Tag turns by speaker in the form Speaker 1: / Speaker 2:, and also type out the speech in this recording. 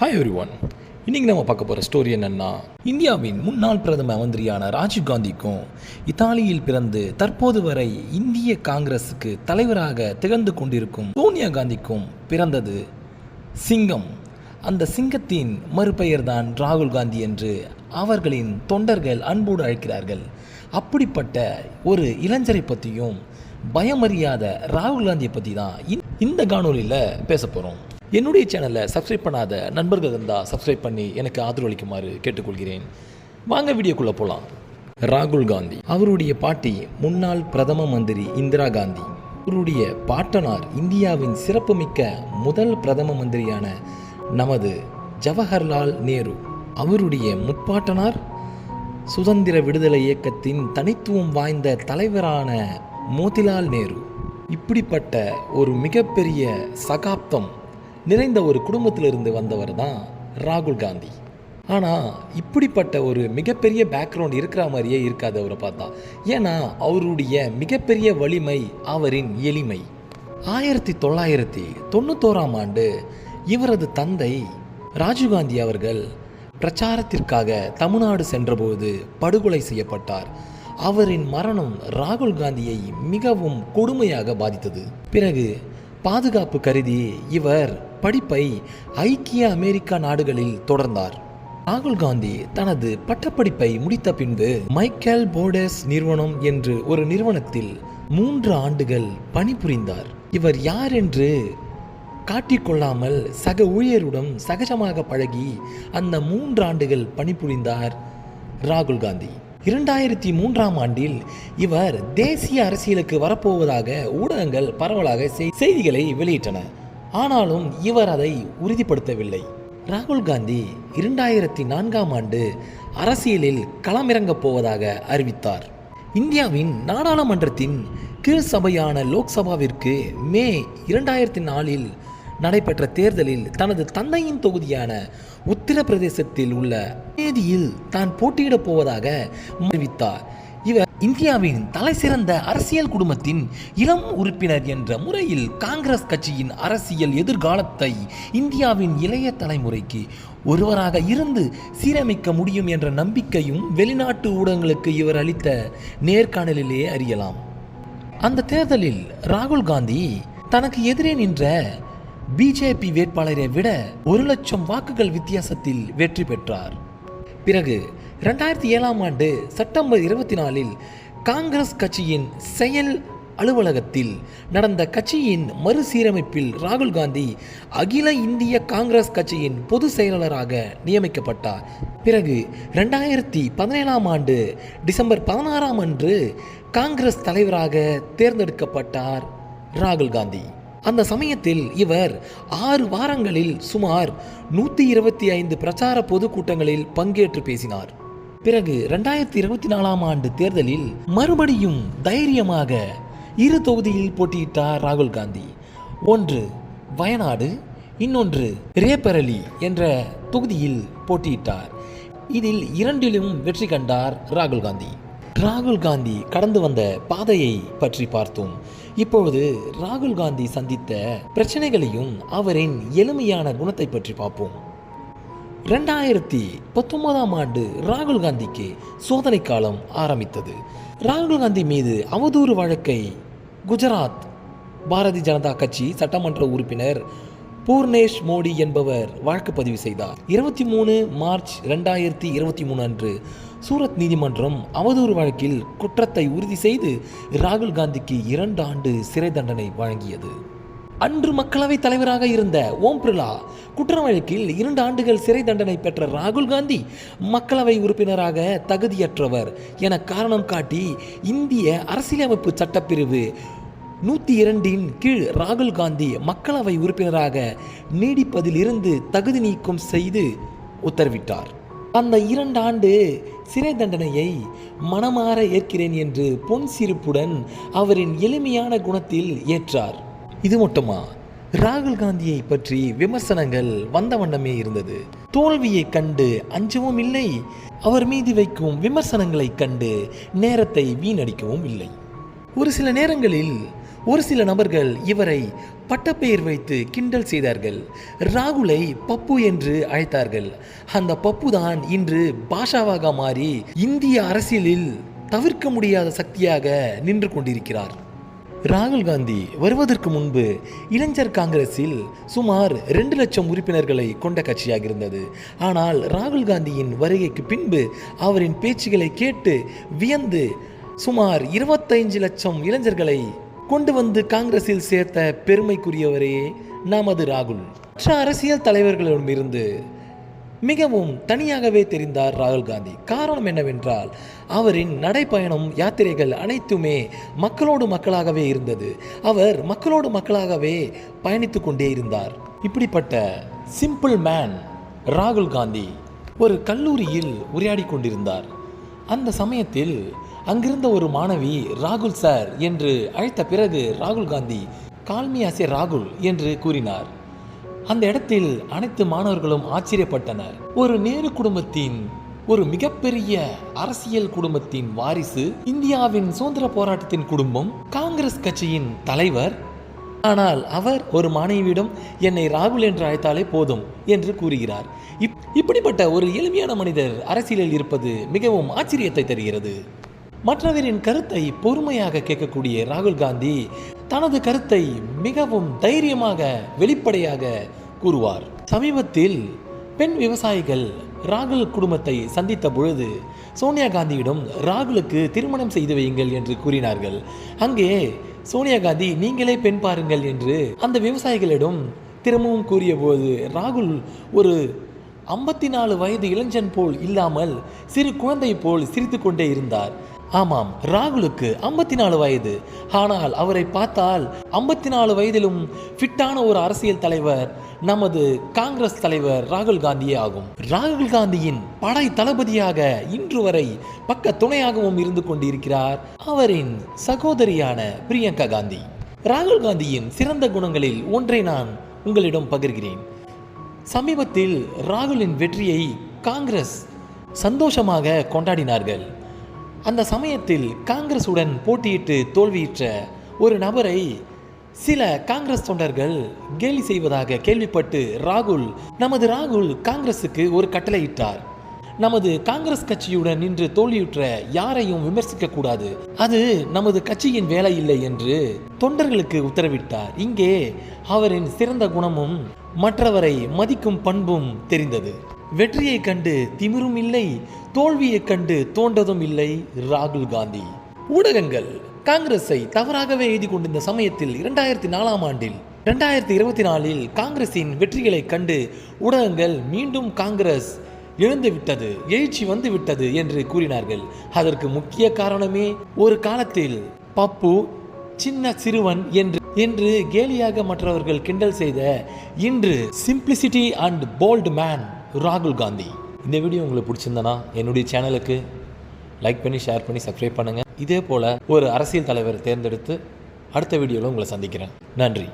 Speaker 1: Hi every one இன்றைக்கி நம்ம பார்க்க போகிற ஸ்டோரி என்னென்னா இந்தியாவின் முன்னாள் பிரதம மந்திரியான ராஜீவ் காந்திக்கும் இத்தாலியில் பிறந்து தற்போது வரை இந்திய காங்கிரஸுக்கு தலைவராக திகழ்ந்து கொண்டிருக்கும் சோனியா காந்திக்கும் பிறந்தது சிங்கம். அந்த சிங்கத்தின் மறுபெயர்தான் ராகுல் காந்தி என்று அவர்களின் தொண்டர்கள் அன்போடு அழைக்கிறார்கள். அப்படிப்பட்ட ஒரு இளைஞரை பற்றியும் பயமறியாத ராகுல் காந்தியை பற்றி தான் இந்த- இந்த காணொலியில் பேச போகிறோம் என்னுடைய சேனலை சப்ஸ்கிரைப் பண்ணாத நண்பர்கள் இருந்தால் சப்ஸ்கிரைப் பண்ணி எனக்கு ஆதரவளிக்குமாறு கேட்டுக்கொள்கிறேன். வாங்க வீடியோக்குள்ளே போகலாம் ராகுல் காந்தி அவருடைய பாட்டி முன்னாள் பிரதம மந்திரி இந்திரா காந்தி. அவருடைய பாட்டனார் இந்தியாவின் சிறப்புமிக்க முதல் பிரதம மந்திரியான நமது ஜவஹர்லால் நேரு. அவருடைய முற்பாட்டனார் சுதந்திர விடுதலை இயக்கத்தின் தனித்துவம் வாய்ந்த தலைவரான மோதிலால் நேரு. இப்படிப்பட்ட ஒரு மிகப்பெரிய சகாப்தம் நிறைந்த ஒரு குடும்பத்திலிருந்து வந்தவர் தான் ராகுல் காந்தி. ஆனால் இப்படிப்பட்ட ஒரு மிகப்பெரிய பேக்ரவுண்ட் இருக்கிற மாதிரியே இருக்காது அவரை பார்த்தா. ஏன்னா அவருடைய மிகப்பெரிய வலிமை அவரின் எளிமை. ஆயிரத்தி தொள்ளாயிரத்தி தொண்ணூத்தோராம் ஆண்டு இவரது தந்தை ராஜீவ்காந்தி அவர்கள் பிரச்சாரத்திற்காக தமிழ்நாடு சென்றபோது படுகொலை செய்யப்பட்டார். அவரின் மரணம் ராகுல் காந்தியை மிகவும் கொடுமையாக பாதித்தது. பிறகு பாதுகாப்பு கருதி இவர் படிப்பை ஐக்கிய அமெரிக்கா நாடுகளில் தொடர்ந்தார். ராகுல் காந்தி தனது பட்டப்படிப்பை முடித்த பின்பு மைக்கேல் போர்டஸ் நிறுவனம் என்று ஒரு நிறுவனத்தில் மூன்று ஆண்டுகள் பணிபுரிந்தார். இவர் யார் என்று காட்டிக்கொள்ளாமல் சக ஊழியருடன் சகஜமாக பழகி அந்த மூன்று ஆண்டுகள் பணிபுரிந்தார் ராகுல் காந்தி. இரண்டாயிரத்தி மூன்றாம் ஆண்டில் இவர் தேசிய அரசியலுக்கு வரப்போவதாக ஊடகங்கள் பரவலாக செய்திகளை வெளியிட்டன. ஆனாலும் இவர் அதை உறுதிப்படுத்தவில்லை. ராகுல் காந்தி இரண்டாயிரத்தி நான்காம் ஆண்டு அரசியலில் களமிறங்கப் போவதாக அறிவித்தார். இந்தியாவின் நாடாளுமன்றத்தின் கீழ் சபையான லோக்சபாவிற்கு மே இரண்டாயிரத்தி நாலில் நடைபெற்ற தேர்தலில் தனது தந்தையின் தொகுதியான உத்தரப்பிரதேசத்தில் உள்ள தேதியில் தான் போட்டியிடப் போவதாக அறிவித்தார். இந்தியாவின் தலை சிறந்த அரசியல் குடும்பத்தின் இளம் உறுப்பினர் என்ற முறையில் காங்கிரஸ் கட்சியின் அரசியல் எதிர்காலத்தை இந்தியாவின் இளைய தலைமுறைக்கு ஒருவராக இருந்து சீரமைக்க முடியும் என்ற நம்பிக்கையும் வெளிநாட்டு ஊடகங்களுக்கு இவர் அளித்த நேர்காணலிலே அறியலாம். அந்த தேர்தலில் ராகுல் காந்தி தனக்கு எதிரே நின்ற பிஜேபி வேட்பாளரை விட ஒரு லட்சம் வாக்குகள் வித்தியாசத்தில் வெற்றி பெற்றார். பிறகு ரெண்டாயிரத்தி ஏழாம் ஆண்டு செப்டம்பர் இருபத்தி நாலில் காங்கிரஸ் கட்சியின் செயல் அலுவலகத்தில் நடந்த கட்சியின் மறுசீரமைப்பில் ராகுல் காந்தி அகில இந்திய காங்கிரஸ் கட்சியின் பொதுச் செயலாளராக நியமிக்கப்பட்டார். பிறகு ரெண்டாயிரத்தி பதினேழாம் ஆண்டு டிசம்பர் பதினாறாம் அன்று காங்கிரஸ் தலைவராக தேர்ந்தெடுக்கப்பட்டார் ராகுல் காந்தி. அந்த சமயத்தில் இவர் ஆறு வாரங்களில் சுமார் நூற்றி இருபத்தி ஐந்து பிரச்சார பொதுக்கூட்டங்களில் பங்கேற்று பேசினார். பிறகு ரெண்டாயிரத்தி இருபத்தி நாலாம் ஆண்டு தேர்தலில் மறுபடியும் தைரியமாக இரு தொகுதியில் போட்டியிட்டார் ராகுல் காந்தி. ஒன்று வயநாடு இன்னொன்று ரேபரலி என்ற தொகுதியில் போட்டியிட்டார். இதில் இரண்டிலும் வெற்றி கண்டார் ராகுல் காந்தி. ராகுல் காந்தி கடந்து வந்த பாதையை பற்றி பார்த்தோம். இப்பொழுது ராகுல் காந்தி சந்தித்த பிரச்சனைகளையும் அவரின் எளிமையான குணத்தை பற்றி பார்ப்போம். ரெண்டாயிரத்தி பத்தொன்பதாம் ஆண்டு ராகுல் காந்திக்கு சோதனை காலம் ஆரம்பித்தது. ராகுல் காந்தி மீது அவதூறு வழக்கை குஜராத் பாரதிய ஜனதா கட்சி சட்டமன்ற உறுப்பினர் பூர்ணேஷ் மோடி என்பவர் வழக்கு பதிவு செய்தார். இருபத்தி மூணு மார்ச் ரெண்டாயிரத்தி இருபத்தி மூணு அன்று சூரத் நீதிமன்றம் அவதூறு வழக்கில் குற்றத்தை உறுதி செய்து ராகுல் காந்திக்கு இரண்டு ஆண்டு சிறை தண்டனை வழங்கியது. அன்று மக்களவைத் தலைவராக இருந்த ஓம் பிர்லா குற்ற வழக்கில் இரண்டு ஆண்டுகள் சிறை தண்டனை பெற்ற ராகுல் காந்தி மக்களவை உறுப்பினராக தகுதியற்றவர் என காரணம் காட்டி இந்திய அரசியலமைப்பு சட்டப்பிரிவு நூற்றி இரண்டின் கீழ் ராகுல் காந்தி மக்களவை உறுப்பினராக நீடிப்பதிலிருந்து தகுதி நீக்கம் செய்து உத்தரவிட்டார். அந்த இரண்டு ஆண்டு சிறை தண்டனையை மனமாற ஏற்கிறேன் என்று பொன் சிரிப்புடன் அவரின் எளிமையான குணத்தில் ஏற்றார். இது மட்டுமா? ராகுல் காந்தியை பற்றி விமர்சனங்கள் வந்த வண்ணமே இருந்தது. தோல்வியை கண்டு அஞ்சவும் இல்லை. அவர் மீது வைக்கும் விமர்சனங்களைக் கண்டு நேரத்தை வீணடிக்கவும் இல்லை. ஒரு சில நேரங்களில் ஒரு சில நபர்கள் இவரை பட்டப்பெயர் வைத்து கிண்டல் செய்தார்கள். ராகுலை பப்பு என்று அழைத்தார்கள். அந்த பப்பு தான் இன்று பாஷாவாக மாறி இந்திய அரசியலில் தவிர்க்க முடியாத சக்தியாக நின்று கொண்டிருக்கிறார். ராகுல் காந்தி வருவதற்கு முன்பு இளைஞர் காங்கிரஸில் சுமார் ரெண்டு லட்சம் உறுப்பினர்களை கொண்ட கட்சியாக இருந்தது. ஆனால் ராகுல் காந்தியின் வருகைக்கு பின்பு அவரின் பேச்சுகளை கேட்டு வியந்து சுமார் இருபத்தைந்து லட்சம் இளைஞர்களை கொண்டு வந்து காங்கிரஸில் சேர்த்த பெருமைக்குரியவரே நமது ராகுல். மற்ற அரசியல் தலைவர்களிடமிருந்து மிகவும் தனியாகவே தெரிந்தார் ராகுல் காந்தி. காரணம் என்னவென்றால் அவரின் நடைப்பயணம் யாத்திரைகள் அனைத்துமே மக்களோடு மக்களாகவே இருந்தது. அவர் மக்களோடு மக்களாகவே பயணித்து கொண்டே இருந்தார். இப்படிப்பட்ட சிம்பிள் மேன் ராகுல் காந்தி ஒரு கல்லூரியில் உரையாடி கொண்டிருந்தார். அந்த சமயத்தில் அங்கிருந்த ஒரு மாணவி ராகுல் சார் என்று அழைத்த பிறகு ராகுல் காந்தி கால்மியாசே ராகுல் என்று கூறினார். அந்த இடத்தில் அனைத்து மாணவர்களும் ஆச்சரியப்பட்டனர். ஒரு நேரு குடும்பத்தின் ஒரு மிகப்பெரிய அரசியல் குடும்பத்தின் வாரிசு இந்தியாவின் சுதந்திர போராட்டத்தின் குடும்பம் காங்கிரஸ் கட்சியின் தலைவர். ஆனால் அவர் ஒரு மாணவியிடம் என்னை ராகுல் என்று அழைத்தாலே போதும் என்று கூறுகிறார். இப்- இப்படிப்பட்ட ஒரு எளிமையான மனிதர் அரசியலில் இருப்பது மிகவும் ஆச்சரியத்தை தருகிறது. மற்றவரின் கருத்தை பொறுமையாக கேட்கக்கூடிய ராகுல் காந்தி தனது கருத்தை மிகவும் தைரியமாக வெளிப்படையாக கூறுவார். சமீபத்தில் பெண் விவசாயிகள் ராகுல் குடும்பத்தை சந்தித்த பொழுது சோனியா காந்தியிடம் ராகுலுக்கு திருமணம் செய்து வையுங்கள் என்று கூறினார்கள். அங்கே சோனியா காந்தி நீங்களே பெண் பாருங்கள் என்று அந்த விவசாயிகளிடம் திரும்பவும் கூறியபோது ராகுல் ஒரு ஐம்பத்தி நாலு வயது இளைஞன் போல் இல்லாமல் சிறு குழந்தை போல் சிரித்து கொண்டே இருந்தார். ஆமாம் ராகுலுக்கு ஐம்பத்தி நாலு வயது. ஆனால் அவரை பார்த்தால் ஐம்பத்தி நாலு வயதிலும் ஃபிட்டான ஒரு அரசியல் தலைவர் நமது காங்கிரஸ் தலைவர் ராகுல் காந்தியே ஆகும். ராகுல் காந்தியின் படை தளபதியாக இன்று வரை பக்க துணையாகவும் இருந்து கொண்டிருக்கிறார் அவரின் சகோதரியான பிரியங்கா காந்தி. ராகுல் காந்தியின் சிறந்த குணங்களில் ஒன்றை நான் உங்களிடம் பகிர்கிறேன். சமீபத்தில் ராகுலின் வெற்றியை காங்கிரஸ் சந்தோஷமாக கொண்டாடினார்கள். அந்த சமயத்தில் காங்கிரசுடன் போட்டியிட்டு தோல்வியுற்ற ஒரு நபரை சில காங்கிரஸ் தொண்டர்கள் கேலி செய்வதாக கேள்விப்பட்டு ராகுல் நமது ராகுல் காங்கிரசுக்கு ஒரு கட்டளையிட்டார். நமது காங்கிரஸ் கட்சியுடன் நின்று தோல்வியுற்ற யாரையும் விமர்சிக்க கூடாது. அது நமது கட்சியின் வேலை இல்லை என்று தொண்டர்களுக்கு உத்தரவிட்டார். இங்கே அவரின் சிறந்த குணமும் மற்றவரை மதிக்கும் பண்பும் தெரிந்தது. வெற்றியை கண்டு திமிரும் இல்லை தோல்வியை கண்டு தோன்றதும் இல்லை ராகுல் காந்தி. ஊடகங்கள் காங்கிரஸை தவறாகவே எழுதி கொண்டிருந்த சமயத்தில் இரண்டாயிரத்தி நாலாம் ஆண்டில் இரண்டாயிரத்தி இருபத்தி நாலில் காங்கிரசின் வெற்றிகளை கண்டு ஊடகங்கள் மீண்டும் காங்கிரஸ் எழுந்து விட்டது எழுச்சி வந்து விட்டது என்று கூறினார்கள். அதற்கு முக்கிய காரணமே ஒரு காலத்தில் பப்பு சின்ன சிறுவன் என்று என்று கேலியாக மற்றவர்கள் கிண்டல் செய்த இன்று சிம்பிளிசிட்டி அண்ட் போல்ட் மேன் ராகுல் காந்தி. இந்த வீடியோ உங்களுக்கு பிடிச்சிருந்தனா என்னுடைய சேனலுக்கு லைக் பண்ணி ஷேர் பண்ணி சப்ஸ்கிரைப் பண்ணுங்கள் இதே போல் ஒரு அரசியல் தலைவரை தேர்ந்தெடுத்து அடுத்த வீடியோவில் உங்களை சந்திக்கிறேன். நன்றி.